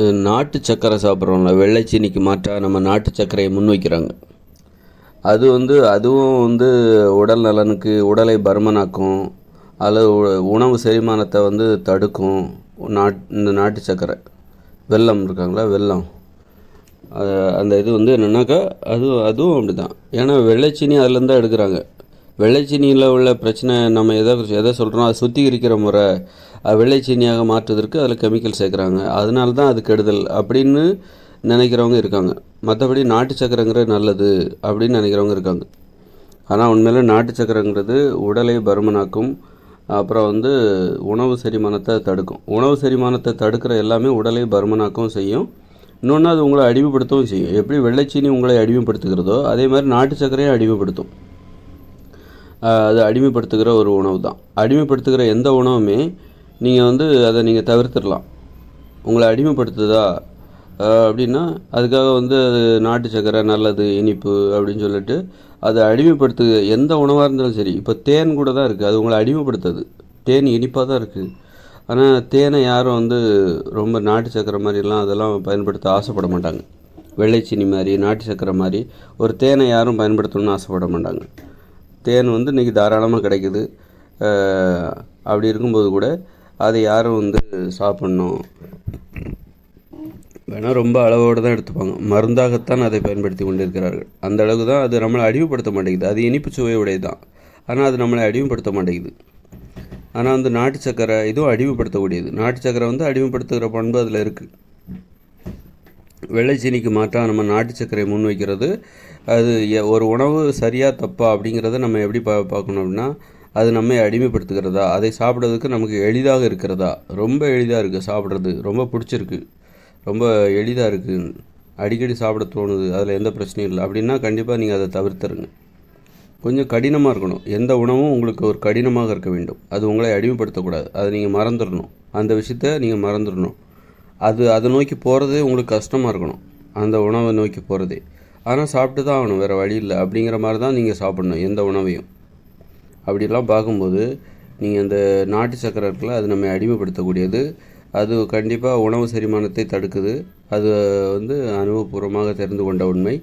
நாட்டு சக்கரை சாப்பிட்றோம்ல வெள்ளை சீனிக்கு மாற்றாக நம்ம நாட்டு சர்க்கரையை முன்வைக்கிறாங்க. அது வந்து அதுவும் வந்து உடல் நலனுக்கு உடலை பருமனாக்கும் அல்லது உ- உணவு செரிமானத்தை வந்து தடுக்கும். நாட் இந்த நாட்டு சர்க்கரை. வெல்லம் இருக்காங்களா? வெல்லம். அந்த இது வந்து என்னென்னாக்கா அது அதுவும் அப்படி தான் ஏன்னா வெள்ளைச்சீனி அதுலேருந்து தான் எடுக்கிறாங்க. வெள்ளைச்சீனியில் உள்ள பிரச்சனை நம்ம எதை எதை சொல்கிறோம் அதை சுத்திகரிக்கிற முறை வெள்ளைச்சீனியாக மாற்றுவதற்கு அதில் கெமிக்கல் சேர்க்குறாங்க. அதனால தான் அது கெடுதல் அப்படின்னு நினைக்கிறவங்க இருக்காங்க. மற்றபடி நாட்டு சக்கரைங்கிறது நல்லது அப்படின்னு நினைக்கிறவங்க இருக்காங்க. ஆனால் உண்மையில் நாட்டு சக்கரைங்கிறது உடலை பருமனாக்கும் அப்புறம் வந்து உணவு செரிமானத்தை தடுக்கும். உணவு செரிமானத்தை தடுக்கிற எல்லாமே உடலை பருமனாக்கவும் செய்யும். இன்னொன்று அது உங்களை அடிமைப்படுத்தவும் செய்யும். எப்படி வெள்ளைச்சீனி உங்களை அடிமைப்படுத்துகிறதோ அதே மாதிரி நாட்டு சக்கரையும் அடிமைப்படுத்தும். அது அடிமைப்படுத்துகிற ஒரு உணவு தான் அடிமைப்படுத்துகிற எந்த உணவுமே நீங்கள் வந்து அதை நீங்கள் தவிர்த்துடலாம். உங்களை அடிமைப்படுத்துதா? அப்படின்னா அதுக்காக வந்து அது நாட்டு சக்கரை நல்லது இனிப்பு அப்படின்னு சொல்லிட்டு அதை அடிமைப்படுத்து எந்த உணவாக இருந்தாலும் சரி இப்போ தேன் கூட தான் இருக்குது அது உங்களை அடிமைப்படுத்துது. தேன் இனிப்பாக தான் இருக்குது ஆனால் தேனை யாரும் வந்து ரொம்ப நாட்டு சக்கரை மாதிரிலாம் அதெல்லாம் பயன்படுத்த ஆசைப்பட மாட்டாங்க. வெள்ளைச்சீனி மாதிரி நாட்டு சக்கரை மாதிரி ஒரு தேனை யாரும் பயன்படுத்தணும்னு ஆசைப்பட மாட்டாங்க. தேன் வந்து இன்றைக்கி தாராளமாக கிடைக்குது. அப்படி இருக்கும்போது கூட அதை யாரும் வந்து சாப்பிட்ணும். வேணால் ரொம்ப அளவோடு தான் எடுத்துப்பாங்க. மருந்தாகத்தான் அதை பயன்படுத்தி கொண்டிருக்கிறார்கள். அந்த அளவுக்கு தான் அது நம்மளை அடிமைப்படுத்த மாட்டேங்குது. அது இனிப்பு சுவையுடையது தான் ஆனால் அது நம்மளை அடிமைப்படுத்த மாட்டேங்குது. ஆனால் வந்து நாட்டு சக்கரை இதுவும் அடிமைப்படுத்தக்கூடியது. நாட்டு சக்கரை வந்து அடிமைப்படுத்துகிற பண்பு அதில் இருக்குது வெள்ளைச்சீனிக்கு மாற்றாக நம்ம நாட்டு சர்க்கரை முன் வைக்கிறது. அது எ- ஒரு உணவு சரியாக தப்பா அப்படிங்கிறத நம்ம எப்படி பா பார்க்கணும் அப்படின்னா அது நம்மை அடிமைப்படுத்துகிறதா? அதை சாப்பிட்றதுக்கு நமக்கு எளிதாக இருக்கிறதா? ரொம்ப எளிதாக இருக்குது சாப்பிட்றது. ரொம்ப பிடிச்சிருக்கு. ரொம்ப எளிதாக இருக்குது அடிக்கடி சாப்பிட தோணுது. அதில் எந்த பிரச்சனையும் இல்லை. அப்படின்னா கண்டிப்பாக நீங்கள் அதை தவிர்த்துருங்க. கொஞ்சம் கடினமாக இருக்கணும். எந்த உணவும் உங்களுக்கு ஒரு கடினமாக இருக்க வேண்டும். அது உங்களை அடிமைப்படுத்தக்கூடாது. அதை நீங்கள் மறந்துடணும். அந்த விஷயத்த நீங்கள் மறந்துடணும். அது அதை நோக்கி போகிறதே உங்களுக்கு கஷ்டமாக இருக்கணும். அந்த உணவை நோக்கி போகிறதே ஆனால் சாப்பிட்டு தான் ஆகணும். வேறு வழி இல்லை. அப்படிங்கிற மாதிரி தான் நீங்கள் சாப்பிடணும் எந்த உணவையும். அப்படிலாம் பார்க்கும்போது நீங்கள் அந்த நாட்டு சக்கரை இருக்குல்ல அது நம்ம அடிமைப்படுத்தக்கூடியது. அது கண்டிப்பாக உணவு செரிமானத்தை தடுக்குது. அது வந்து அனுபவபூர்வமாக தெரிந்து கொண்ட உண்மை.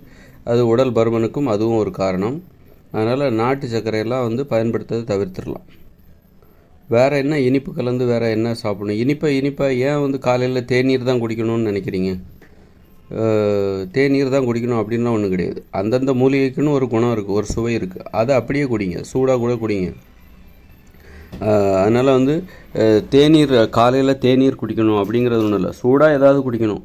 அது உடல் பருமனுக்கும் அதுவும் ஒரு காரணம். அதனால் நாட்டு சர்க்கரையெல்லாம் வந்து பயன்படுத்துறதை தவிர்த்துடலாம். வேறு என்ன இனிப்பு கலந்து வேறு என்ன சாப்பிடணும்? இனிப்பை இனிப்பை ஏன் வந்து காலையில் தேநீர் தான் குடிக்கணும்னு நினைக்கிறீங்க? தேநீர் தான் குடிக்கணும் அப்படின்லாம் ஒன்றும் கிடையாது. அந்தந்த மூலிகைக்குன்னு ஒரு குணம் இருக்குது ஒரு சுவை இருக்குது அதை அப்படியே குடிங்க சூடாக கூட குடிங்க. அதனால் வந்து தேநீர் காலையில் தேநீர் குடிக்கணும் அப்படிங்கிறது ஒன்றும் இல்லை. சூடாக ஏதாவது குடிக்கணும்.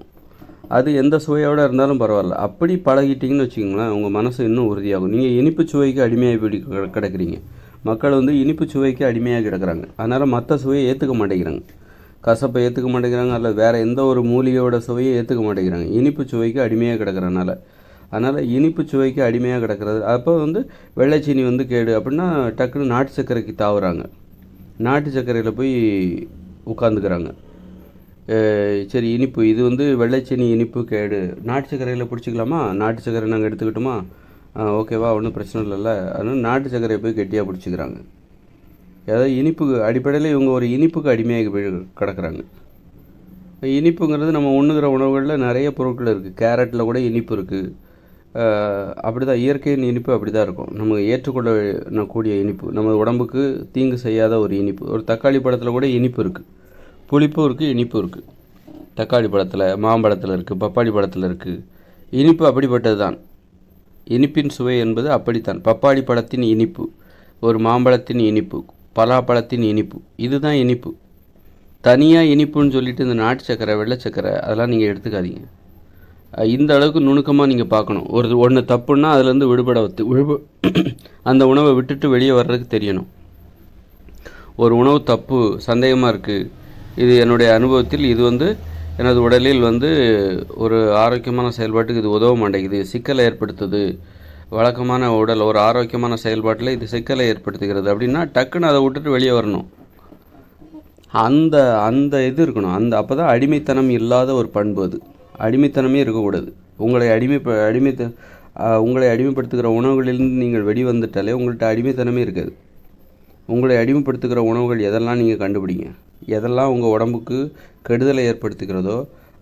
அது எந்த சுவையோடு இருந்தாலும் பரவாயில்ல. அப்படி பழகிட்டிங்கன்னு வச்சுக்கோங்களேன் உங்கள் மனசு இன்னும் உறுதியாகும். நீங்கள் இனிப்பு சுவைக்கு அடிமையாகி போய் கிட- கிடக்குறீங்க. மக்கள் வந்து இனிப்பு சுவைக்கு அடிமையாக கிடக்குறாங்க. அதனால் மற்ற சுவையை ஏற்றுக்க மாட்டேங்கிறாங்க. கசப்பை ஏற்றுக்க மாட்டேங்கிறாங்க அல்ல வேறு எந்த ஒரு மூலிகையோட சுவையை ஏற்றுக்க மாட்டேங்கிறாங்க. இனிப்பு சுவைக்கு அடிமையாக கிடக்கிறனால. அதனால் இனிப்பு சுவைக்கு அடிமையாக கிடக்கிறது. அப்போ வந்து வெள்ளைச்சீனி வந்து கேடு அப்படின்னா டக்குன்னு நாட்டு சர்க்கரைக்கு தாவுறாங்க. நாட்டு சர்க்கரையில் போய் உட்காந்துக்கிறாங்க சரி இனிப்பு. இது வந்து வெள்ளைச்சீனி இனிப்பு கேடு. நாட்டு சர்க்கரையில் பிடிச்சிக்கலாமா? நாட்டு சர்க்கரை நாங்கள் எடுத்துக்கிட்டோமா? ஓகேவா ஒன்றும் பிரச்சனை இல்லைல்ல. அதனால் நாட்டு சர்க்கரையை போய் கெட்டியாக பிடிச்சிக்கிறாங்க. அதாவது இனிப்புக்கு அடிப்படையில் இவங்க ஒரு இனிப்புக்கு அடிமையாக போய் கிடக்குறாங்க. இனிப்புங்கிறது நம்ம உண்ணுகிற உணவுகளில் நிறைய பொருட்கள் இருக்குது கேரட்டில் கூட இனிப்பு இருக்குது அப்படி தான் இயற்கையின் இனிப்பு அப்படி தான் இருக்கும். நம்ம ஏற்றுக்கொள்ள கூடிய இனிப்பு நம்ம உடம்புக்கு தீங்கு செய்யாத ஒரு இனிப்பு. ஒரு தக்காளி பழத்தில் கூட இனிப்பு இருக்குது புளிப்பும் இருக்குது இனிப்பு இருக்குது தக்காளி பழத்தில் மாம்பழத்தில் இருக்குது பப்பாளி பழத்தில் இருக்குது இனிப்பு அப்படிப்பட்டது தான் இனிப்பின் சுவை என்பது அப்படித்தான். பப்பாளி பழத்தின் இனிப்பு ஒரு மாம்பழத்தின் இனிப்பு பலாப்பழத்தின் இனிப்பு இதுதான் இனிப்பு. தனியாக இனிப்புன்னு சொல்லிட்டு இந்த நாட்டு சக்கரை வெள்ளை சக்கரை அதெல்லாம் நீங்கள் எடுத்துக்காதீங்க. இந்த அளவுக்கு நுணுக்கமாக நீங்கள் பார்க்கணும். ஒரு ஒன்று தப்புன்னா அதுலேருந்து விடுபட வந்து விடுப அந்த உணவை விட்டுட்டு வெளியே வர்றதுக்கு தெரியணும். ஒரு உணவு தப்பு சந்தேகமாக இருக்குது இது என்னுடைய அனுபவத்தில் இது வந்து எனது உடலில் வந்து ஒரு ஆரோக்கியமான செயல்பாட்டுக்கு இது உதவ மாட்டேங்குது. சிக்கலை ஏற்படுத்துது. வழக்கமான உடல் ஒரு ஆரோக்கியமான செயல்பாட்டில் இது சிக்கலை ஏற்படுத்துகிறது. அப்படின்னா டக்குன்னு அதை விட்டுட்டு வெளியே வரணும். அந்த அந்த இது இருக்கணும். அந்த அப்போ தான் அடிமைத்தனம் இல்லாத ஒரு பண்பு அது. அடிமைத்தனமே இருக்கக்கூடாது. உங்களை அடிமை அடிமைத்த உங்களை அடிமைப்படுத்துகிற உணவுகளிலிருந்து நீங்கள் வெளிவந்துட்டாலே உங்கள்கிட்ட அடிமைத்தனமே இருக்காது. உங்களை அடிமைப்படுத்துகிற உணவுகள் எதெல்லாம் நீங்கள் கண்டுபிடிங்க? எதெல்லாம் உங்கள் உடம்புக்கு கெடுதலை ஏற்படுத்துகிறதோ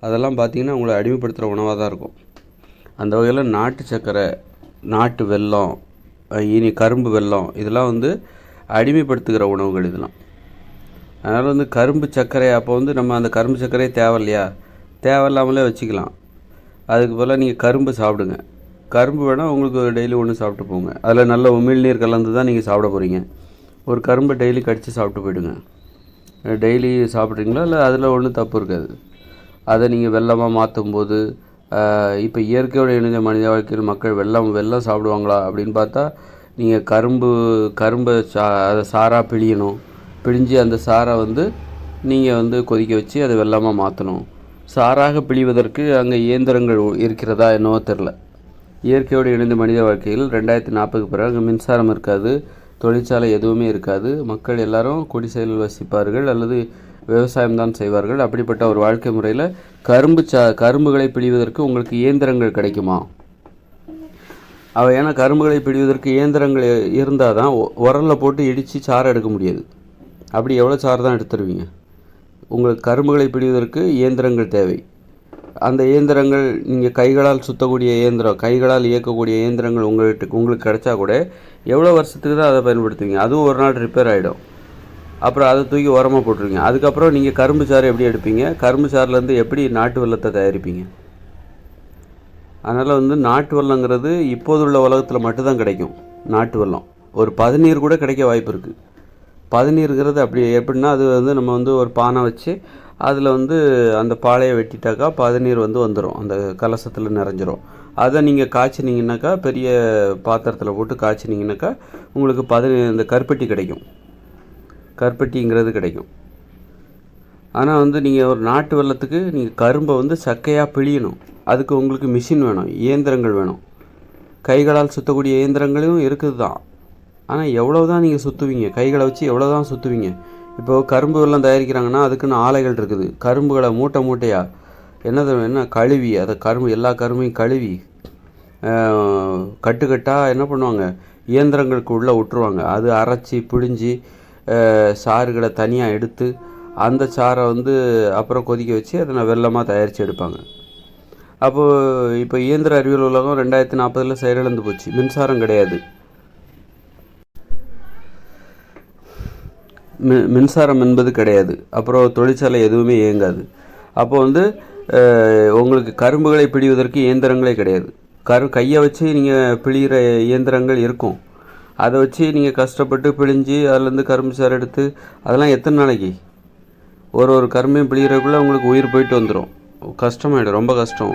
அதெல்லாம் பார்த்தீங்கன்னா உங்களை அடிமைப்படுத்துகிற உணவாக தான் இருக்கும். அந்த வகையில் நாட்டு சர்க்கரை நாட்டு வெல்லம் இனி கரும்பு வெல்லம் இதெல்லாம் வந்து அடிமைப்படுத்துகிற உணவுகள் இதெல்லாம். அதனால் வந்து கரும்பு சர்க்கரை அப்போ வந்து நம்ம அந்த கரும்பு சர்க்கரையே தேவையில்லையா? தேவையில்லாமலே வச்சுக்கலாம். அதுக்கு பதிலாக நீங்கள் கரும்பு சாப்பிடுங்க. கரும்பு வேணால் உங்களுக்கு டெய்லி ஒன்று சாப்பிட்டு போங்க. அதில் நல்ல உமிழ்நீர் கலந்து தான் நீங்கள் சாப்பிட போகிறீங்க ஒரு கரும்பை டெய்லி கடித்து சாப்பிட்டு போயிடுங்க. டெய்லி சாப்பிட்றீங்களா? இல்லை அதில் ஒன்றும் தப்பு இருக்காது? அதை நீங்கள் வெள்ளமாக மாற்றும் போது இப்போ இயற்கையோடு இணைந்த மனித வாழ்க்கையில் மக்கள் வெள்ளம் வெள்ளம் சாப்பிடுவாங்களா அப்படின்னு பார்த்தா நீங்கள் கரும்பு கரும்பை சா அதை சாராக பிழியணும். பிழிஞ்சு அந்த சாரை வந்து நீங்கள் வந்து கொதிக்க வச்சு அதை வெள்ளமாக மாற்றணும் சாராக பிழிவதற்கு அங்கே இயந்திரங்கள் இருக்கிறதா என்னவோ தெரில இயற்கையோடு இணைந்த மனித வாழ்க்கையில் ரெண்டாயிரத்தி நாற்பதுக்கு பிறகு அங்கே மின்சாரம் இருக்காது. தொழிற்சாலை எதுவுமே இருக்காது. மக்கள் எல்லாரும் குடிசையில் வசிப்பார்கள் அல்லது விவசாயம் தான் செய்வார்கள். அப்படிப்பட்ட ஒரு வாழ்க்கை முறையில் கரும்பு சா கரும்புகளை பிழிவதற்கு உங்களுக்கு இயந்திரங்கள் கிடைக்குமா? அவ ஏன்னா கரும்புகளை பிழிவதற்கு இயந்திரங்கள் இருந்தால் தான் உரலில் போட்டு இடித்து சாறு எடுக்க முடியாது. அப்படி எவ்வளோ சாறு தான் எடுத்துருவீங்க? உங்களுக்கு கரும்புகளை பிழிவதற்கு இயந்திரங்கள் தேவை. அந்த இயந்திரங்கள் நீங்கள் கைகளால் சுத்தக்கூடிய இயந்திரம் கைகளால் இயக்கக்கூடிய இயந்திரங்கள் உங்கள்கிட்ட உங்களுக்கு கிடைச்சா கூட எவ்வளோ வருஷத்துக்கு தான் அதை பயன்படுத்துவீங்க? அதுவும் ஒரு நாள் ரிப்பேர் ஆகிடும் அப்புறம் அதை தூக்கி உரமாக போட்டுருவீங்க. அதுக்கப்புறம் நீங்கள் கரும்பு சாறு எப்படி எடுப்பீங்க? கரும்பு சாறுலேருந்து எப்படி நாட்டு வெள்ளத்தை தயாரிப்பீங்க? அதனால் வந்து நாட்டு வெள்ளங்கிறது இப்போதுள்ள உலகத்தில் மட்டும்தான் கிடைக்கும் நாட்டு வெள்ளம் ஒரு பதநீர் கூட கிடைக்க வாய்ப்பு இருக்குது பதநீருங்கிறது அப்படி எப்படின்னா அது வந்து நம்ம வந்து ஒரு பானை வச்சு அதில் வந்து அந்த பாலையை வெட்டிட்டாக்கா பதநீர் வந்து வந்துடும் அந்த கலசத்தில் நிறைஞ்சிரும். அதை நீங்கள் காய்ச்சினீங்கன்னாக்கா பெரிய பாத்திரத்தில் போட்டு காய்ச்சினீங்கன்னாக்கா உங்களுக்கு பதநீர் இந்த கருப்பட்டி கிடைக்கும். கருப்பட்டிங்கிறது கிடைக்கும். ஆனால் வந்து நீங்கள் ஒரு நாட்டு வெள்ளத்துக்கு நீங்கள் கரும்பை வந்து சக்கையாக பிழியணும். அதுக்கு உங்களுக்கு மிஷின் வேணும் இயந்திரங்கள் வேணும். கைகளால் சுற்றக்கூடிய இயந்திரங்களும் இருக்குது தான் ஆனால் எவ்வளோ தான் நீங்கள் சுற்றுவீங்க கைகளை வச்சு எவ்வளோ தான் சுற்றுவீங்க இப்போ கரும்பு எல்லாம் தயாரிக்கிறாங்கன்னா அதுக்குன்னு ஆலைகள் இருக்குது. கரும்புகளை மூட்டை மூட்டையாக என்னது என்ன கழுவி? அதை கரும்பு எல்லா கரும்பையும் கழுவி கட்டுக்கட்டாக என்ன பண்ணுவாங்க? இயந்திரங்களுக்கு உள்ளே விட்டுருவாங்க அது அரைச்சி பிழிஞ்சி சாறுகளை தனியாக எடுத்து அந்த சாறை வந்து அப்புறம் கொதிக்க வச்சு அதை நான் வெல்லமாக தயாரித்து எடுப்பாங்க. அப்போது இப்போ இயந்திர அறிவியல் உலகம் ரெண்டாயிரத்தி நாற்பதில் செயலிழந்து போச்சு. மின்சாரம் கிடையாது. மி மின்சாரம் என்பது கிடையாது. அப்புறம் தொழிற்சாலை எதுவுமே இயங்காது. அப்போ வந்து உங்களுக்கு கரும்புகளை பிழிவதற்கு இயந்திரங்களே கிடையாது. கரு கையை வச்சு நீங்கள் பிழிகிற இயந்திரங்கள் இருக்கும். அதை வச்சு நீங்கள் கஷ்டப்பட்டு பிழிஞ்சு அதுலேருந்து கரும்பு சாறு எடுத்து அதெல்லாம் எத்தனை நாளைக்கு? ஒரு ஒரு கரும்பையும் பிழிகிறக்குள்ளே உங்களுக்கு உயிர் போயிட்டு வந்துடும் கஷ்டமாயிடும் ரொம்ப கஷ்டம்.